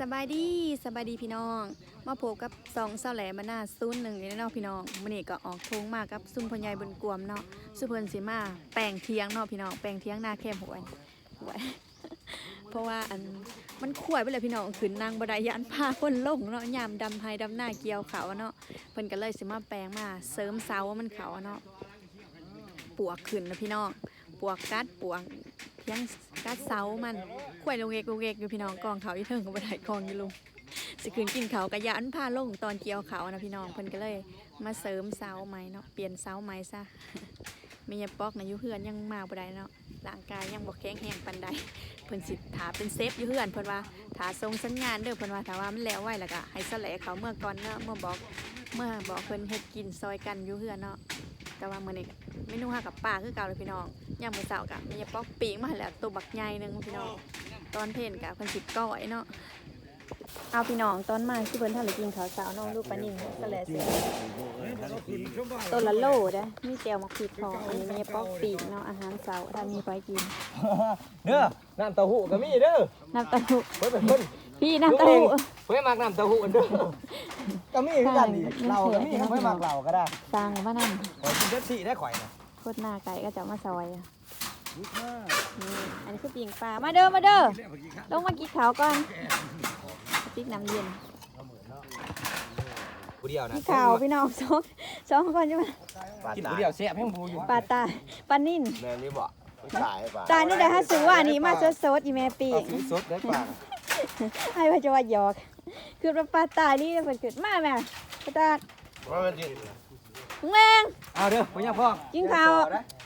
สบายดีสบายดีพี่น้อง มาพบกับสองเสาแหลมาหน้าซุนหนึ่งอยู่นเนาะพี่น้องมื้อนี้ก็ออกทงมากับซุ่มพญายบนกวมเนาะสุเพิ่นสิมาแปลงเทียงเนาะพี่น้องแปลงเทียงหน้าแคบหวยหวยเพราะว่าอันมันขวยไปเลยพี่น้องขึ้นนางบดายยานพาคนลงเนาะยามดำไฮดำหน้าเกี่ยวเขาเนาะเพิ่นก็เลยสิมาแปลงมาเสริมเสาว่ามันเขาเนาะปวกขึ้นนะพี่น้องปวกกัดปวกเทียงกัดเสามัน ขวยลงเอกลงเอกอยู่พี่น้องกองเขาอีเทิงกับบันไดกองอยู่ลุงสิคืนกินเขากระยานพาลงตอนเกี่ยวเขานะพี่น้องเพิ่นก็เลย มาเสริมเสาไม้เนาะเปลี่ยนเสาไม้ซะมียาปอกนะยูเฮือนยังมาบ่ได้เนาะร่างกายยังบ่แข็งแรงปานใดเพิ่นสิถาเป็นเซฟยูเฮือนเพิ่นว่าถาส่งสัญญาณเด้อเพิ่นว่าถ้าว่ามันแล้วไว้แล้วก็ให้สแลเขาเมื่อก่อนเนาะเมื่อบอกเมื่อบอกเพิ่นเฮ็ดกินซอยกันยูเฮือนเนาะแต่ว่ามื้อนี้ก็เมนูหากับป้าคือเก่าเลยพี่น้องยามมื้อเช้าก็มียาปอกปีกมาแล้วตัวบักใหญ่นึงพี่น้อง ตอนเพลนกับเพิ่นสิก้อยเนาะเอาพี่น้องตอนมาที่เพิ่นทำเลยกินข้าวสาวน้องลูกปลานิ่งก็เลยเสียตัวละโลเด้อมีแก้วมักผิดพออันนี้มีป๊อกปีกเนาะอาหารเสาร์ถ้ามีไปกินเด้อน้ำเต้าหู้ก็มีเด้อน้ำเต้าหู้เพิ่นเป็นคนพี่น้ำเต้าหู้เพิ่นมักน้ำเต้าหู้อันเด้อก็มีคือกันนี่ใช่เราก็มีครับเพิ่นมักเราก็ได้สร้างมานั่นขอกินเด็ดสี่ได้ข่อยนะโคตรหน้าไก่ก็จะมาซอยอะ นี่อันนี้คือปิ่งปลา มาเด้อ มาเด้อ ลงมากินข้าวก่อนติ๊กน้ำเย็นผู้เดียวนะกินข้าวพี่น้องสองสองคนใช่ไหมกินผู้เดียวแซ่บแห้งบูอยู่ปลาตายปลานิ่นแม่นี่บอกตายป่ะตายนี่แต่ถ้าซื้อว่าอันนี้มาสดๆอีแม่ปีเอากสีสดได้ป่ะให้พระเจ้าว่าหยอก คือปลาตายนี่มันเกิดมาแม่ปลาตายว่ามันจริงแมงเอาเด้อพ่อย่าพ่อกินข้าวติด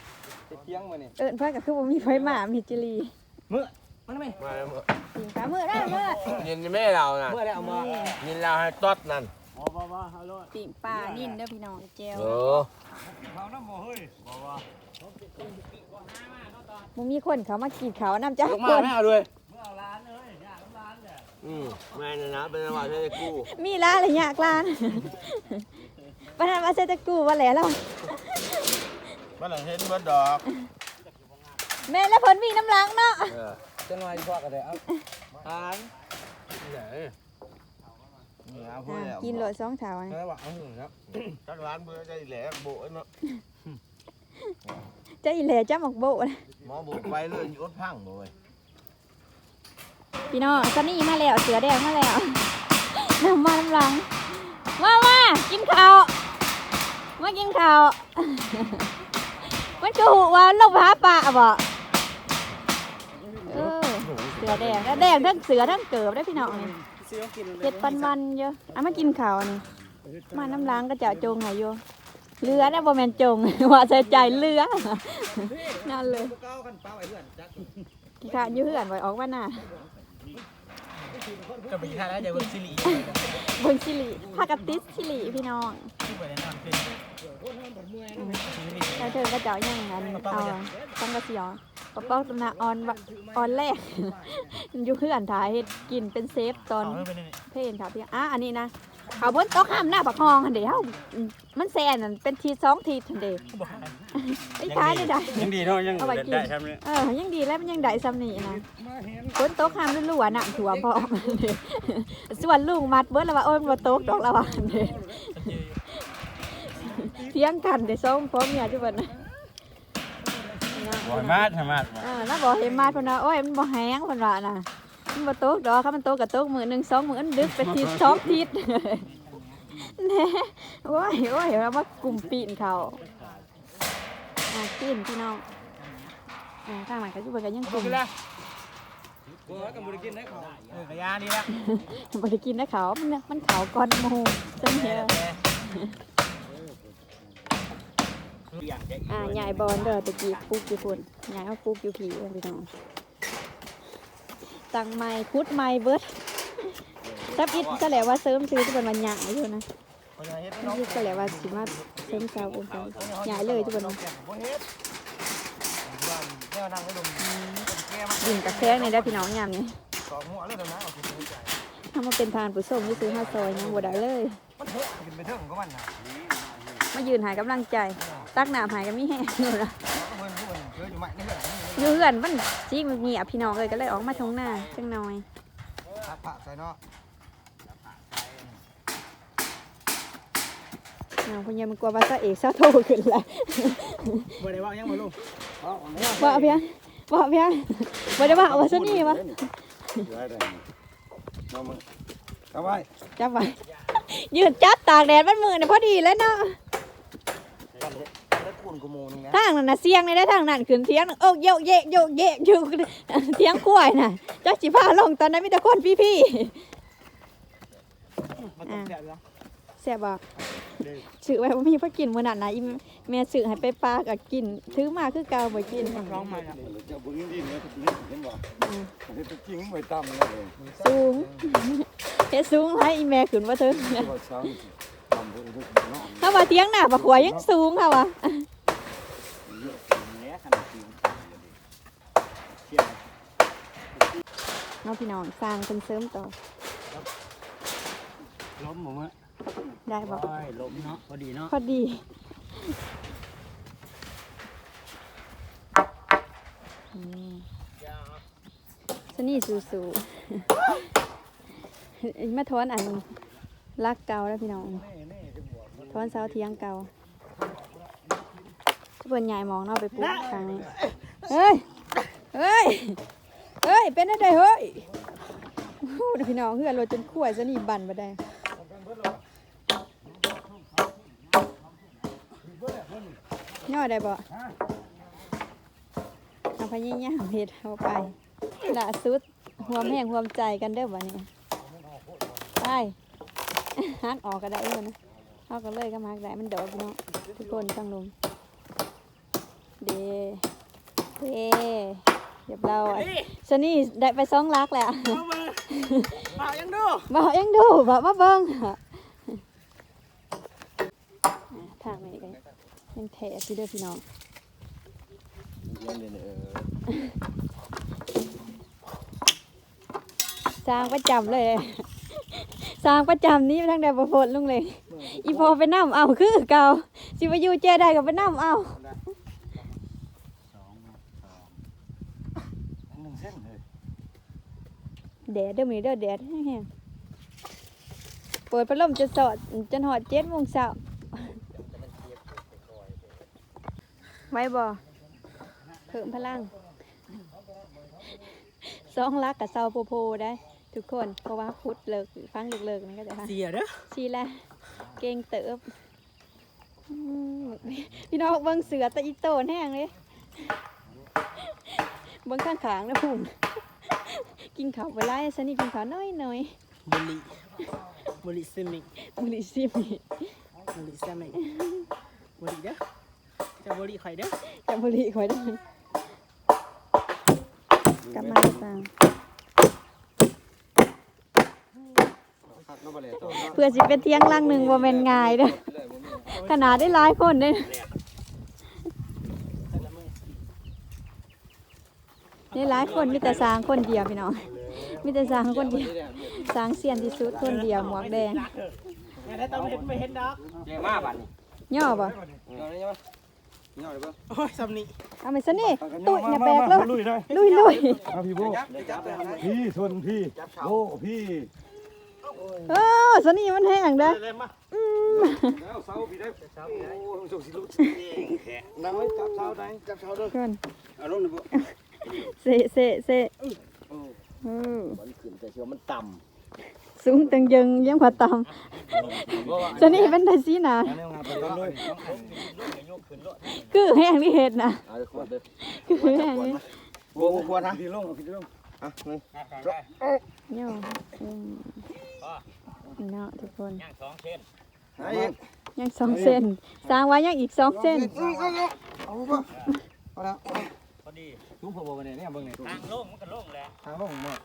เที่ยงมื้อนี่เอิ้นพ่อก็คือบ่มีไฟมามีจิลีมื้อมันไม่มาแล้วกินปลามื้อได้มื้อยินแม่เราน่ะมื้อแล้วเอามายินเราให้ตอดนั่นปิ่งปลานิ่นเด้อพี่น้องเจลเออบ่มีคนเขามากินเขาวน้ำจ้าลงคมานไม่เอาเลยอืมแม่นี่นะเป็นจังหวะที่ได้กู้มีร้านอะไรยากร้านปานนั้นว่าจะจะกู้ว่าแล้วเรา มันหลังเห็นเบิดดอกแม่แล้วเพิ่นมีน้ำล้างเนาะเออจังหน่อยพ่อก็ได้เอาทานไหนนี่เอาพูดอ่าแล้วกินโลดสองเถานี่แล้วว่าเอาหือครับจักร้านเบื่อใจแหลกโบเนาะจะอีแหล่จ้าหมกโบนะหมอโบไปเลยยดพังเลยพี่น้องซันนี่มาแล้วเสือแดงมาแล้วน้ำมาน้ำล้างมามากินข้าวมากินข้าว มันคือหูว่าลงไปหาปลาบ่เออเสือแดงแล้วแดงทั้งเสือทั้งเกิบได้พี่น้องนี่เจ็ดปันวันเยอะอะมากินข้าวนี่มาน้ำล้างก็จะจงใหายโยเรือนะบ่แม่นจง ว่าใส่ใจเรือนั่นเลยเก้ากันเป้าไอ้เพื่อนจักกินข้าวอยื้อเหือนไว้ออกว่าน่ะ จะไปกินข้าวแล้วจะเบิ่งซีรีส์เบิ่งสิริพากะติสสิริพี่น้องที่ไปแนะนำเป็นแล้วเธอก็เจ้ายังนั้นเอาต้องกระเสียวปะป๊อกตำนาออนวะออนแรก อยู่เพื่อนถ่ายเฮ็ดกินเป็นเซฟตอน เอาเป็นนี่ เพลนค่ะพี่อะอันนี้นะ เขาบนโต๊ะข้ามหน้าปากคลองหันเดียวมันแซนนั่นเป็นทีสองทีทันเดียวไอ้ท้ายได้ได้ยังดีเนาะยังเอาไว้กินได้ครับเนี่ยเออยังดีแล้วมันยังได้ซ้ำนี่นะฝนโต๊ะข้ามรั่วๆน่ะถั่วพอมันเด้ส่วนลุงมัดเบิดแล้วว่าโอ้ยมันบ่โต๊ะดอกแล้วว่าอันเด้เถียงกันได้สองพ่อเมียจุบัดนะบ่อยมากใช่ไหมเออแล้วบอกเห็นมาเพิ่นว่าโอ้ยมันบ่แห้งเพิ่นว่าน่ะ มันบ่โต๊ะดอกค่ะมันโต๊ะกับโต๊ะมื้อหนึงสองมื้ออันดึกไปทิศสองทิศแหน่โอ้ยโอ้ยว่ามากลุ่มปีนเขาอะกินพี่น้องอ่าข้างหลังก็อยู่เพิ่นก็ยังกลุ่ม บัวกับบุรีกินได้ของเออกระยานี่ละบ่ได้กินนะเขามันเนี่ยมันเขาก่อนหมู่จังเหี้ยอ่าใหญ่บอลเด้อตะกี้ปลูกอยู่พุ่นใหญ่เอาปลูกอยู่ผีเด้อพี่น้อง ตังไม้คุดไม้เบิดจับอิดก็แล้วว่าเสริมซื้อที่เป็นวันหยางอยู่นะคนเฮ็ดนี่ก็แล้วว่าสิมาเสริมเสาอุ่นไปใหญ่เลยที่เป็นบ่เฮ็ดบ้านแก้วนั่งให้ดมแก้วมันยิงกับแข้งนี่ได้อพี่น้องยามนี่สองหัวเลยตรงนั้นเอาไปใส่ถ้ามาเป็นทานผู้ชมที่ซื้อห้าซอยยังบ่ได้เลยมันเถอะกินไปเถอะก็มันน่ะมายืนใหายกำลังใจ ตักน้ำใหายก็มีแห้งอยู่นะ เพิ่นผู้เพิ่นเยอะอยู่ไหมนี่เหรออยู่เหือนมันจริงมันเงียบพี่น้องเลยก็เลยออกมาทงหน้าจังหน่อยพักผ้าใส่เนาะนางพญามันกลัวว่าซะเอกซะโทขึ้นละบ่ได้ว่ายังบ่ลงบ่เพียงบ่เพียงบ่ได้ว่าเอาว่าซะนี่วะเอาไว้จับไว้ยืนจับตากแดดมันมือเนี่ยพอดีแล้วเนาะ ได้คูณกูโมนึงนะทางนั้นน่ะเสียงเลยได้ทางนั้นขึ้นเสียงโอ้โยกเยกโยกเยกอยู่เสียงกล้วยน่ะจักสิพาลงตอนนั้นมีแต่คนพี่ๆมันต้องแซ่บแล้วแซ่บบ่ซื้อไว้บ่มีพอกินมื้อนั้นนะอีแม่ซื้อให้ไปปลาก็กินถือมาคือเก่าบ่กินร้องใหม่ละจะบุญดีเนี่ยเห็นบ่เห็นจริงไม่ต่ำเลยสูงเฮ็ดสูงหลายอีแม่ขึ้นบ่ถึงว่าช้างต่ำบุญเนาะถ้าว่าเถียงหน้าบักขวายยังสูงค่ะวะ แหน่ขนาดจริง น้องพี่น้องสร้างเพิ่นเสริมต่อล้มหมดมั้ยได้บ่โอ้ยล้มเนาะพอดีเนาะพอดีอืมสนี่สู้ๆอีกมาทอนอันรักเก่าแล้วพี่น้องทอนเสาเทียงเก่าเพิ่นใหญ่มองเนาะไปปลูกทางนี้เฮ้ย เฮ้ย เฮ้ย เป็นได้เฮ้ยโอ้โหเดี๋ยพี่น้องเฮือนรถจนขวายซะนี่บันบ่ได้ย่อได้บ่เอาพยายามเฮ็ดเอาไปล่าสุดรวแห่งรวใจกันเด้อบ่เนี่ยไปฮักออกก็ได้เด้อนะเอาก็เลยก็มักได้มันดอกพี่น้องทุกคนทั้งลุมเดเด เรียบร้อยชะนี่ได้ไปสองลักแล้วเอามาเอายังดูบอกยังดูบอกมาเบิ้งอะทางนี้กันยังแถสิเด้อพี่น้องสร้างประจำเลย สร้างประจำนี้ทั้งแต่ประพดลุงเลย อีพอไปนั่มเอาคือเก่าสิวาอยูเจได้ก็ไปนั่มเอาหนึ่งเส้นเลย แดดเด้อมีเด้อแดดแห้งๆเปิดพัดลมจะสอดจนหอดเจ็ดโมงเช้าไว้บ่เพิ่มพลังสองลักกับเซาโพโพได้ ทุกคนเพราะว่าพุดเลิกฟังเลิกๆนั่นก็จะค่ะเสียเด้อชีละเก่งเติบอืมพี่น้องเบิ่งเสือตะอีโตนแห้งเลยเบิ่งข้างขางๆนะพุ่ม กินข้าวไปไล่สนี่กินข้าวน้อยหน่อยบุหรี่บุหรี่ซิมิกบุหรีซิมีบุหรี่ซิมิกบุหรี่เด้อจะบุหรี่ไข่เด้อจะบุหรีคอยได้กลับมาสั่งขัดน้ำบะเลยต่อเพื่อสิเป็นเที่ยงลังหนึ่งบ่แม่นง่ายเด้อขนาดได้หลายคนเด้อ นี่หลายคนมีแต่สร้างคนเดียวพี่น้อง มีแต่สร้างคนเดียวสร้างเสียนที่สุดคนเดียวหมวกแดงแม่ได้ต้องเห็นไม่เห็นดอกเจ๊มาบัดนี้ย่อบ่เอาเลยใช่ไหมนี่เอาเลยป่ะโอ้ยสำนีเอาไปซะนี่ตุ้ยเนี่ยแบกเลยลุยได้ลุยลุยเอาพี่โบพี่ชนพี่โบพี่เออซะนี่มันแห้งเด้อเลยมาอืมแล้วเสาพี่ได้โอ้สุกสิลุกนั่งไว้จับเสาได้จับเสาด้วยเพิ่นเอาลงหน่อยบ่ เซเซเซเออมันขึ้นแต่เชื่อมันต่สูงตึงยังยังพอตามซะนี่เป็นได้สินะำนี่งานไปเลยคือแห้งนี่เฮ็ดนะเอาเลยขวดเลยคือแห้งนี่โบควรนะพี่ลงพี่ลงอะนี่ย่ออืมเนาะทุกคนย่างสองเส้นหาอีกยังสองเส้นสร้างไว้ยังอีกสองเส้นเอาป่ะเอาละพอ ดีลุงพอบอกเนี่ยเนี่ยเบิ่งเนี่ยทางลงมันก็ลงแหละทางลงหมด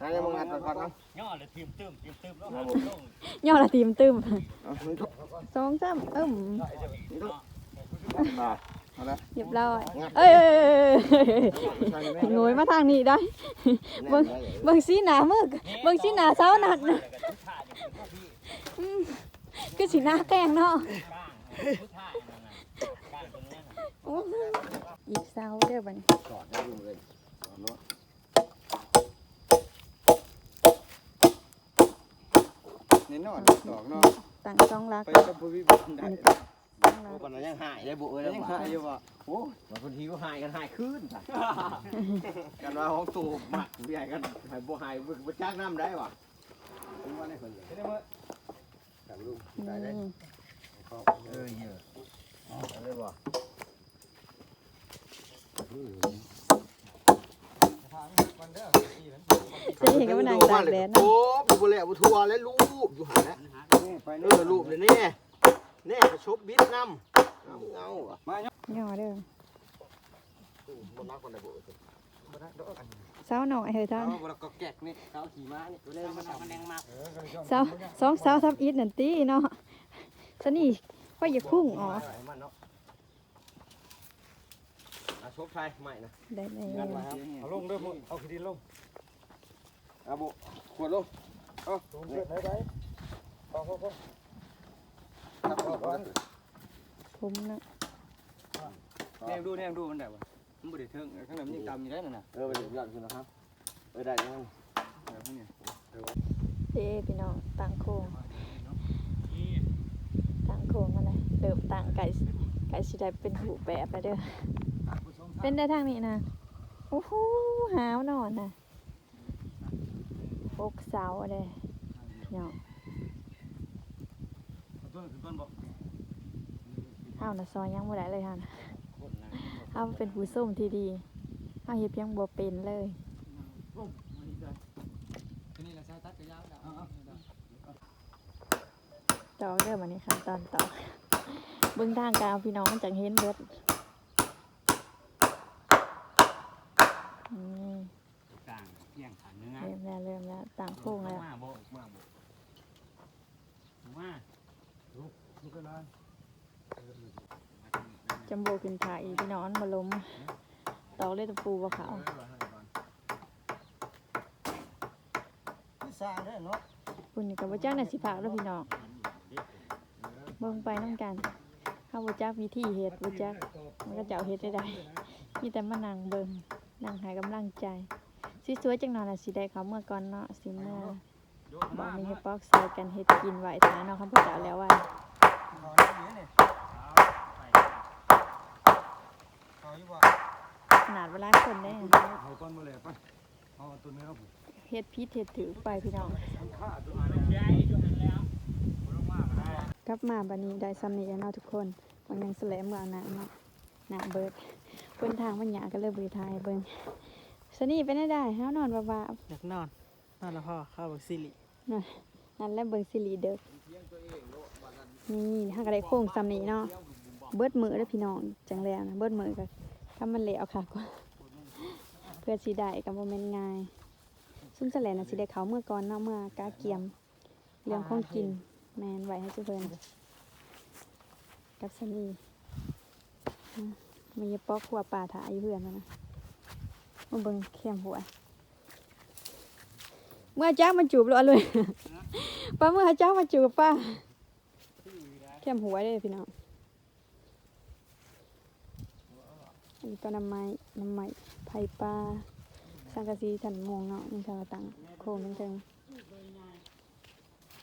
หายังมึงงัดก่อนนะย่อเลยทีมตึมทีมตึมแล้วหาลงย่อละทีมตึมเอานี่ทุกสองสามเอิ่มอ่าเอาละเรียบร้อยเอ้ยเอ้ยเอ้ยเอ้ยใช่ไหมโงยมาทางนี้ได้ เบิ่ง เบิ่งสีหน้ามึกเบิ่งสีหน้าเช้านัดนะอืมคือสีหน้าแกล้งเนาะโอ้อีกเช้าเด้อบัดนี้จอดให้ลุงเลยเนาะนี่นอนดอกเนาะตั้งสองหลักไปกับผู้วิบัติได้อันนี้ก็สองหลักปานนั้นยังหายได้บ่เอ้ยยังหายอยู่บ่โอ้ว่าคนทีก็หายกันหายคืนกันว่าของตูบมักใหญ่กันหายบ่หายบ่จักน้ำได้ว่ะผมว่าได้เพิ่นเลยเห็นไหมจับลูกนี่เออเยอะอะไรบ่ จะเห็นก็มานางตากแดดโอ้เนาะบ่แล้วบ่ทัวแล้วรูปอยู่หั่นแหละนี่ไปเอนี่อรูปเลยนี่แน่กระชบบิดน้ำเอาเงาอะย่อเด้อบ่นักคนใดบ่บ่นักดอกอันเสาหน่อยเฮ้ยท่านเอาบ่แล้วก็แกกนี่เขาขี่ม้านี่ตัวเล่นมันเอาแรงมากเสาสองเสาทับอิฐนั่นตีเนาะสนี่ก็อย่าพุ่งอ๋อ มันเนาะอะชบใช่ใหม่นะได้เลยงัดไว้ครับเอาลงเด้อมึงเอาขี้ดินลงเอาบุขวดลงเอาลงเด้อไหนไปเอาเอาเอาครับเอาเอาผมนะแนงดูแนงดูมันได้บ่มันบ่ได้เทิงข้างในมันยังต่ำอยู่ได้นั่นน่ะเออไปเดี๋ยวยอดขึ้นนะครับเออได้ยังเออข้างนี้เด้พี่น้องต่างโค้งต่างโค้งมาเลยเริ่มต่างไก่ไก่สิได้เป็นหูแบบแล้วเด้อ เป็นได้ทางนี้นะโอ้โหหาวนอนนะปกเสาเลยเนาะเอาต้นขึ้นต้นบ่เฮาน่ะซอยยังบ่ได้เลยฮะเฮาเป็นผู้ส้มที่ดีเฮาเฮ็ดเพียงบ่เป็นเลยทีนี้เราใช้ตัดกระยาวแล้วเอาตอกเด้อบัดนี้ขั้นตอนตอกเบิ่งทางกาวพี่น้องมันจังเห็นเบิดนี่ ต่างเที่ยงขันเนื้อ เริ่ มแล้วเริ่มแล้วต่างโค้งแล้วมาบ่มาบ่มาลูกก็ได้จำโบขึ้นถ่ายอีพี่น้องมาล้มตอกเลยตะปูบ่เขาที่สร้างได้เนาะคุณนี่ก็บ่จักน่ะสิพากเด้อพี่น้องเบิ่งไปน้ำกันเฮาบ่จักวิธีเฮ็ดบ่จักมันก็จะเอาเฮ็ดได้ได้มีแต่มานั่งเบิ่งนั่งให้กำลังใจ สิสวยจังหน่อยน่ะสิได้เขาเมื่อก่อนเนาะสิเมื่อบ่มีเฮ็ดปอกใส่กันเฮ็ดกินไว้ท่าเนาะคำพระเจ้าแล้วว่าเอาได้ดีนี่เอาอยู่บ่ขนาดเวลาคนเด้เอาก้อนมาเลยไปเอาตัวนี้เอาผมเฮ็ดพิษเฮ็ดถือไปพี่น้องข้าตัวใหญ่อยู่หันแล้วกลับมาบัดนี้ได้ซ้ำนี้แล้วเนาะทุกคนวันยังแสลมเมืองนะเนาะหน้าเบิดเพิ่นทางมันหยาก็เลยบ่ได้ถ่ายเบิ่ง สนี่เป็นได้ได้เฮานอนบ่าอยากนอน นอนแล้วพ่อเข้าบักซิลิๆนั่นแหละเบิ่งซีรีส์เด้อนี่เฮาก็ได้โค้งซ้ำนี้เนาะเบิดมือเด้อพี่น้องจังแล้วนะเบิดมือก็ถ้ามันเละเอาค่ะกว่าเพื่อสิได้ก็บ่แม่นง่ายซุ่มแสลน่ะสิได้เขาเมื่อก่อนเนาะเมื่อกาเกียมเรื่องของกินแมนไว้ให้ซุเพิ่นกับสนี่มีปอกขัวป่าถาอยู่เพื่อนนะ มาเบิ่งเข้มหัวเมื่อเจ้ามาจูบเราเลยป้าเมื่อเจ้ามาจูบป้าเข้มหัวเด้พี่น้องอันนี้ก็น้ำไม้น้ำไม้ไผ่ปลาสังกะสีสันมวงเนาะนี่ชาวตังโค้งเทิง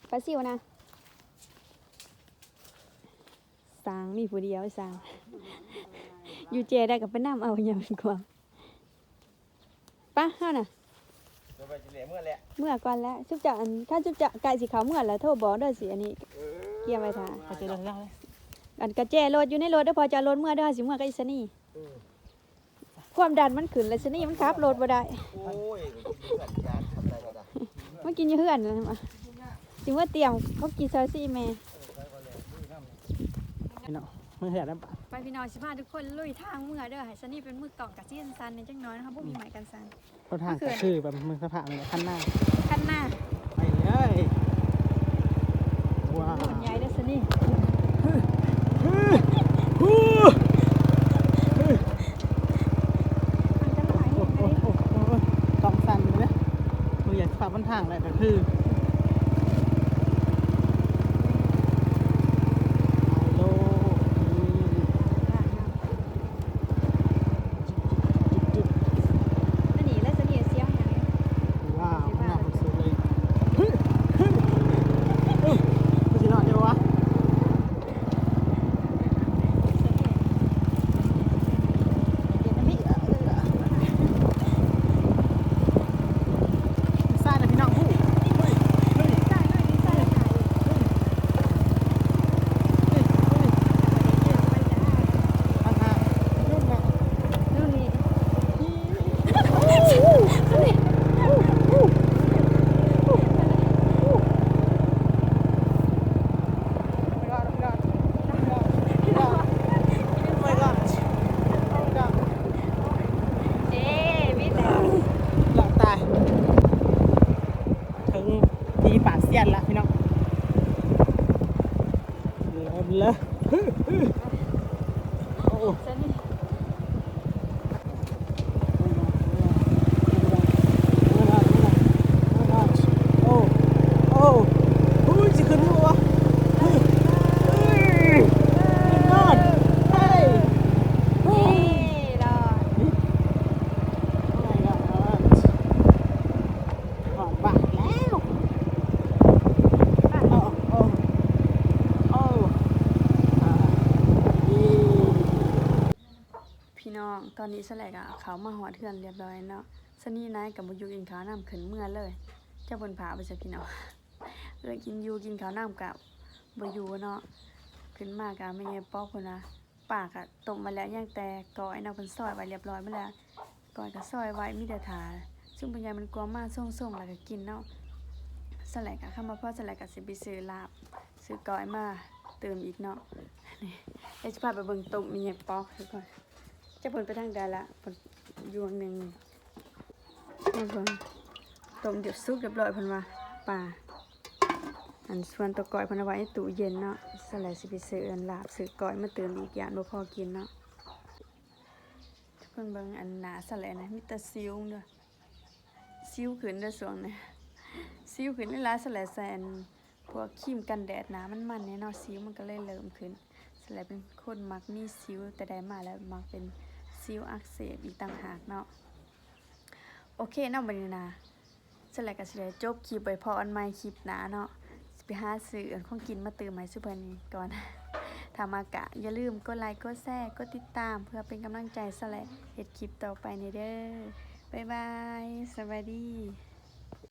ปลาซิวนะสางมีผู้เดียวไอ้สางอยู่เจได้กับไปน้ำเอาอย่างเป็นความ ป้าเฮาน่ะจะไปจะเหลือเมื่อแหละเมื่อก่อนแล้วชุบจะอันถ้าชุบจะไก่สีขาวเมื่อแล้วโทรบอกเด้อสิอันนี้ เกี่ยมไว้ท่า เขาจะเดินยังเลยอันกระเจรถอยู่ในรถเด้อพอจะรถเมื่อเด้อสิเมื่อก็อีสนี่ความดันมันขึ้นแล้วสนี่มันขับรถบ่ได้โอ้ยเพื่อนยานทำอะไรก็ได้มันกินอยู่เฮือนนั่นมาสิว่าเตรียมเขากินซอยซี่แม่พี่น้อ งมึงเห็นแล้วไปพี่น้องสิพาทุกคนลุยทางเมื่อเด้อให้สนี่เป็นมือกล่องกับซี่ซันในจังน้อยนะคะบ่มีหมายกันซันรถทางก็คือแบบมึงสะพานเลยขั้นหน้าคันหน้าไปเลยว้าวโดนใหญ่เด้อสนี่มันจะหลายโอ้เห็นโหไหมโอ้โหต้องสั่นเลยมึงอยากขับบนทางเลยก็คือ ตอนนี้สแลกอะเขามาหอดเทือนเรียบร้อยเนาะสนี่นายกับบุยูกินข้าวน้ำขึ้นเมื่อเลย เจ้าบนผาไปจะพี่น้องเออกินยูกินข้าวน้ำกับบุยูเนาะขึ้นมากะไม่เงี้ยป๊อกคนนะปากอะต้มาแล้วย่างแต่ก่อยเนาะเป็นซอยไว้เรียบร้อยมาแล้วก่อยกับซอยไว้มีแต่ถาซึ่งปัญญามันกลัวมากส่งๆแล้วก็กินเนาะสแลกอะเข้ามาพ่อสแลกกับสิไปซื้อลาบซื้อก้อยมาเติมอีกเนาะนี่เดี๋ยวจะพาไปเบิ่งต้มมีเงี้ยป๊อกทุกคน จะผลไปทางใดละผลยวงหนึ่งมาเบิ่งต้มเดือดซุกเรียบร้อยเพันว่าป่าอันส่วนตัวก้อยเพนเอาไว้ในตู้เย็นเนาะสลายสิไปซื้ออันลาบซื้อก้อยมาเติมอีกอย่างบ่พอกินเนาะทุกคนเบิ่งอันหนาสลายนะมีแต่ซิวเด้อซิวขึ้นเด้อสวงนะซิวขึ้นในร้านสลายใส่อันพวกครีมกันแดดหนามันๆเนี่ยเนาะซิวมันก็เลยเริ่มขึ้นสลายเป็นคนมักมีซิวแต่ได้มาแล้วมักเป็น ซิวอักเสบอีกต่างหากเนาะโอเคเนาะบันนี้นะสลายก็สิได้จบคลิปไปพออันไม่คลิปหน้าเนาะสิไปหาสื่ออันของกินมาเติมให้ซุเปอร์นี้ก่อนถ้ามากะ อย่าลืมกดไลค์กดแชร์กดติดตามเพื่อเป็นกำลังใจสลายเห็ดคลิปต่อไปในเด้อบ๊ายบาย สวัสดี